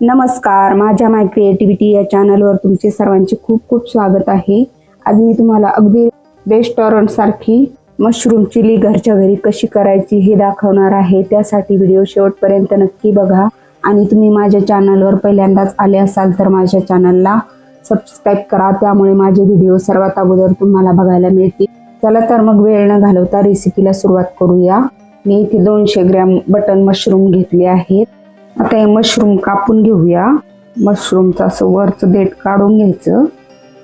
नमस्कार माझ्या माय क्रिएटिव्हिटी या चॅनलवर तुमचे सर्वांचे खूप खूप स्वागत आहे. आज मी तुम्हाला अगदी रेस्टॉरंटसारखी मशरूम चिली घरच्या घरी कशी करायची हे दाखवणार आहे. त्यासाठी व्हिडिओ शेवटपर्यंत नक्की बघा. आणि तुम्ही माझ्या चॅनलवर पहिल्यांदाच आले असाल तर माझ्या चॅनलला सबस्क्राईब करा. त्यामुळे माझे व्हिडिओ सर्वात अगोदर तुम्हाला बघायला मिळतील. चला तर मग वेळ न घालवता रेसिपीला सुरुवात करूया. मी इथे दोनशे ग्रॅम बटन मशरूम घेतले आहेत. आता हे मशरूम कापून घेऊया. मशरूमचं असं वरचं देठ काढून घ्यायचं.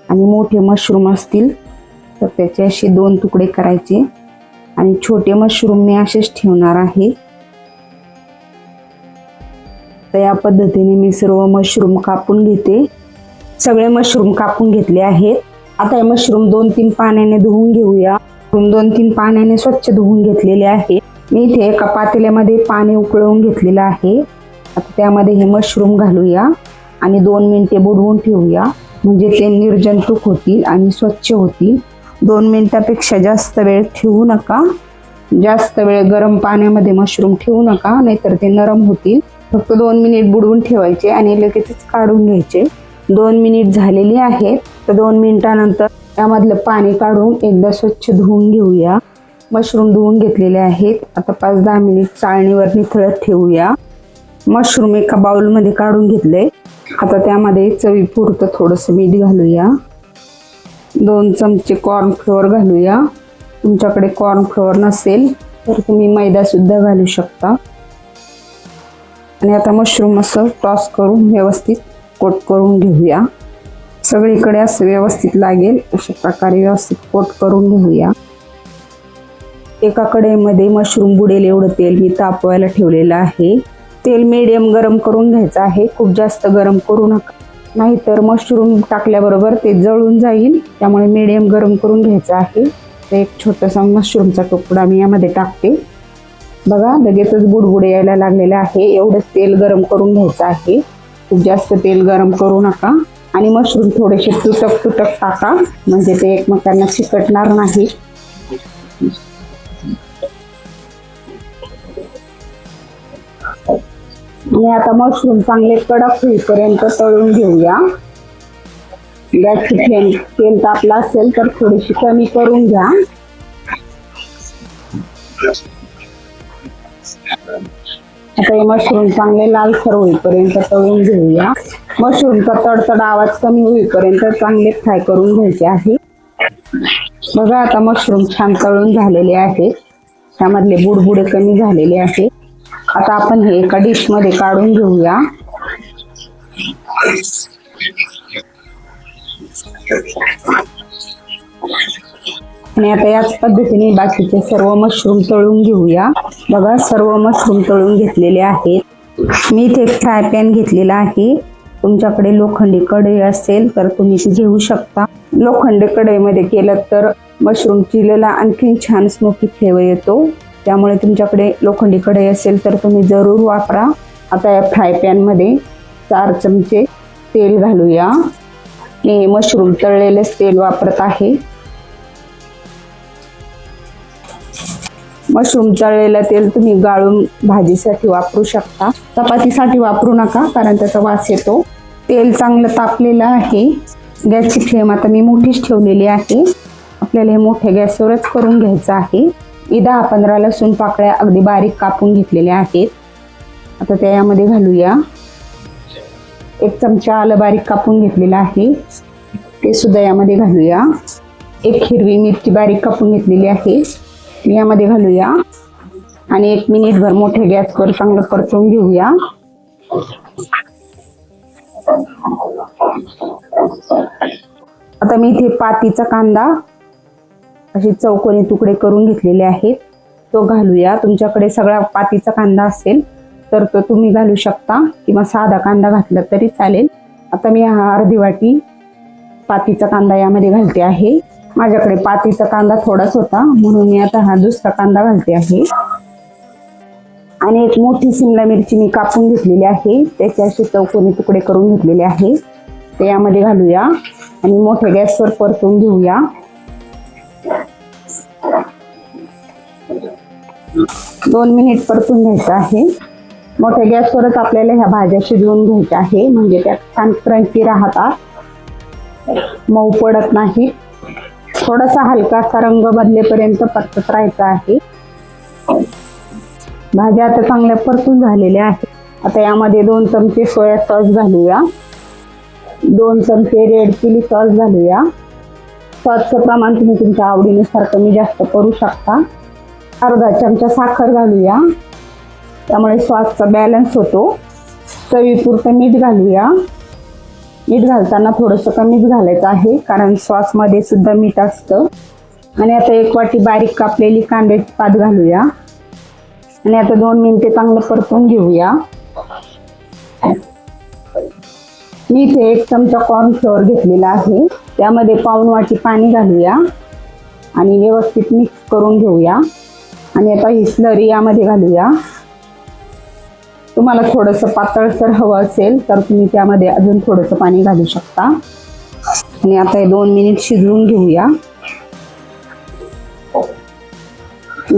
आणि मोठे मशरूम असतील तर त्याचे असे दोन तुकडे करायचे. आणि छोटे मशरूम मी असेच ठेवणार आहे. तर या पद्धतीने मी सर्व मशरूम कापून घेते. सगळे मशरूम कापून घेतले आहेत. आता हे मशरूम दोन तीन पाण्याने धुवून घेऊया. दोन तीन पाण्याने स्वच्छ धुवून घेतलेले आहे. मी इथे एका पातेल्यामध्ये पाणी उकळवून घेतलेलं आहे. आता त्यामध्ये हे मशरूम घालूया आणि दोन मिनिटे बुडवून ठेवूया. म्हणजे ते निर्जंतुक होतील आणि स्वच्छ होतील. दोन मिनटापेक्षा जास्त वेळ ठेवू नका. जास्त वेळ गरम पाण्यामध्ये मशरूम ठेवू नका नाहीतर ते नरम होतील. फक्त दोन मिनिट बुडवून ठेवायचे आणि लगेचच काढून घ्यायचे. दोन मिनिट झालेली आहेत. तर दोन मिनिटानंतर त्यामधलं पाणी काढून एकदा स्वच्छ धुवून घेऊया. मशरूम धुवून घेतलेले आहेत. आता पाच दहा मिनिट चाळणीवर निथळत ठेवूया. मशरूम एका बाउलमध्ये काढून घेतले. आता त्यामध्ये चवीपुरतं थोडंसं मीठ घालूया. दोन चमचे कॉर्नफ्लोअर घालूया. तुमच्याकडे कॉर्नफ्लोअर नसेल तर तुम्ही मैदासुद्धा घालू शकता. आणि आता मशरूम असं टॉस करून व्यवस्थित कोट करून घेऊया. सगळीकडे असं व्यवस्थित लागेल अशा प्रकारे व्यवस्थित कोट करून घेऊया. एका कडेमध्ये मशरूम बुडेल एवढं तेल मी तापवायला ठेवलेलं आहे. तेल मीडियम गरम करून घ्यायचं आहे. खूप जास्त गरम करू नका. नाहीतर मशरूम टाकल्याबरोबर ते जळून जाईल. त्यामुळे मिडियम गरम करून घ्यायचं आहे. तर एक छोटासा मशरूमचा तुकडा मी यामध्ये टाकते. बघा लगेचच बुडबुडे यायला लागलेले आहे. एवढंच तेल गरम करून घ्यायचं आहे. खूप जास्त तेल गरम करू नका. आणि मशरूम थोडेसे तुटक तुटक टाका. म्हणजे ते एकमेकांना चिकटणार नाही. आणि आता मशरूम चांगले कडक होईपर्यंत तळून घेऊया. गॅसची फ्लेम तेल तापला असेल तर थोडीशी कमी करून घ्या. आता हे मशरूम चांगले लालसर होईपर्यंत तळून घेऊया. मशरूमचा तडतड आवाज कमी होईपर्यंत चांगले फ्राय करून घ्यायचे आहे. बघा आता मशरूम छान तळून झालेले आहेत. त्यामधले बुडबुडे कमी झालेले आहेत. आता आपण हे एका डिशमध्ये काढून घेऊया. आणि आता याच पद्धतीने बाकीचे सर्व मशरूम तळून घेऊया. बघा सर्व मशरूम तळून घेतलेले आहेत. मी इथे एक फ्राय पॅन घेतलेला आहे. तुमच्याकडे लोखंडी कढई असेल तर तुम्ही ती घेऊ शकता. लोखंडी कढईमध्ये केलं तर मशरूम चिलेला आणखीन छान स्मोकी फ्लेवर येतो. त्यामुळे तुमच्याकडे लोखंडी कढई असेल तर तुम्ही जरूर वापरा. आता या फ्राय पॅनमध्ये चार चमचे तेल घालूया. मी मशरूम तळलेलेच तेल वापरत आहे. मशरूम तळलेलं तेल तुम्ही गाळून भाजीसाठी वापरू शकता. चपातीसाठी वापरू नका कारण त्याचा वास येतो. तेल चांगलं तापलेलं आहे. गॅसची फ्लेम आता मी मोठीच ठेवलेली आहे. आपल्याला हे मोठ्या गॅसवरच करून घ्यायचं आहे. मी दहा पंधरा लसूण पाकळ्या अगदी बारीक कापून घेतलेल्या आहेत. आता त्या यामध्ये घालूया. एक चमचा आलं बारीक कापून घेतलेलं आहे. ते सुद्धा यामध्ये घालूया. एक हिरवी मिरची बारीक कापून घेतलेली आहे. यामध्ये घालूया. आणि एक मिनिटभर मोठ्या गॅसवर चांगलं परतून घेऊया. आता मी इथे पातीचा कांदा असे चौकोनी तुकडे करून घेतलेले आहेत. तो घालूया. तुमच्याकडे सगळा पातीचा कांदा असेल तर तो तुम्ही घालू शकता. किंवा साधा कांदा घातला तरी चालेल. आता मी हा अर्धी वाटी पातीचा कांदा यामध्ये घालते आहे. माझ्याकडे पातीचा कांदा थोडाच होता म्हणून मी आता हा दुसरा कांदा घालते आहे. आणि एक मोठी शिमला मिरची मी कापून घेतलेली आहे. त्याचे असे चौकोनी तुकडे करून घेतलेले आहे. ते यामध्ये घालूया. आणि मोठ्या गॅसवर परतून घेऊया. दोन मिनिट परतून घ्यायचं आहे. मोठ्या गॅसवरच आपल्याला ह्या भाज्या शिजवून घ्यायच्या आहे. म्हणजे त्या छान क्रंची राहतात. मऊ पडत नाही थोडासा हलकासा रंग बदलेपर्यंत परतत राहायचा आहे. भाज्या आता चांगल्या परतून झालेल्या आहेत. आता यामध्ये दोन चमचे सोया सॉस घालूया. दोन चमचे रेड चिली सॉस घालूया. स्वादचं प्रमाण तुम्ही तुमच्या आवडीनुसार कमी जास्त करू शकता. अर्धा चमचा साखर घालूया. त्यामुळे सॉसचा बॅलन्स होतो. चवीपुरतं मीठ घालूया. मीठ घालताना थोडंसं कमीच घालायचं आहे कारण सॉसमध्ये सुद्धा मीठ असतं. आणि आता एक वाटी बारीक कापलेली कांद्याची पात घालूया. आणि आता दोन मिनिटे चांगलं परतून घेऊया. मी इथे एक चमचा कॉर्नफ्लोअर घेतलेला आहे. त्यामध्ये पाऊण वाटी पाणी घालूया आणि व्यवस्थित मिक्स करून घेऊया. आणि आता ही स्लरी यामध्ये घालूया. तुम्हाला थोडंसं पातळसर हवं असेल तर तुम्ही त्यामध्ये अजून थोडंसं पाणी घालू शकता. आणि आता हे दोन मिनिट शिजवून घेऊया.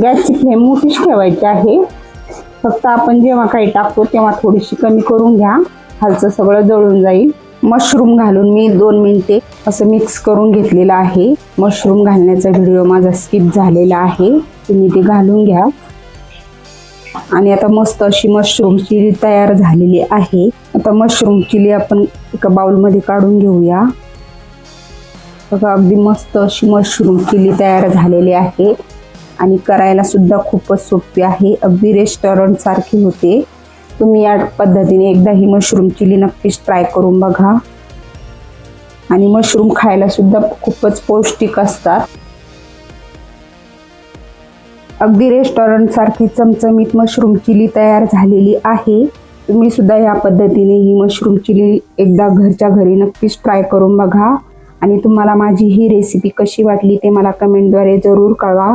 गॅसची फ्लेम मोठीच ठेवायची आहे. फक्त आपण जेव्हा काही टाकतो तेव्हा थोडीशी कमी करून घ्या. खालचं सगळं जळून जाईल. मशरूम घालून मी दोन मिनिटे असं मिक्स करून घेतलेलं आहे. मशरूम घालण्याचा व्हिडिओ माझा स्किप झालेला आहे. तुम्ही ते घालून घ्या. आणि आता मस्त अशी मशरूम चिली तयार झालेली आहे. आता मशरूम चिली आपण एका बाउलमध्ये काढून घेऊया. बघा अगदी मस्त अशी मशरूम चिली तयार झालेली आहे. आणि करायला सुद्धा खूपच सोपी आहे. अगदी रेस्टॉरंट सारखी होते. तुम्ही या पद्धतीने एकदा ही मशरूम चिली नक्कीच ट्राय करून बघा. आणि मशरूम खायला सुद्धा खूपच पौष्टिक असतात. अगदी रेस्टॉरंट सारखी चमचमीत मशरूम चिली तयार झालेली आहे. तुम्ही सुद्धा या पद्धतीने ही मशरूम चिली एकदा घरच्या घरी नक्कीच ट्राय करून बघा. आणि तुम्हाला माझी ही रेसिपी कशी वाटली ते मला कमेंटद्वारे जरूर कळवा.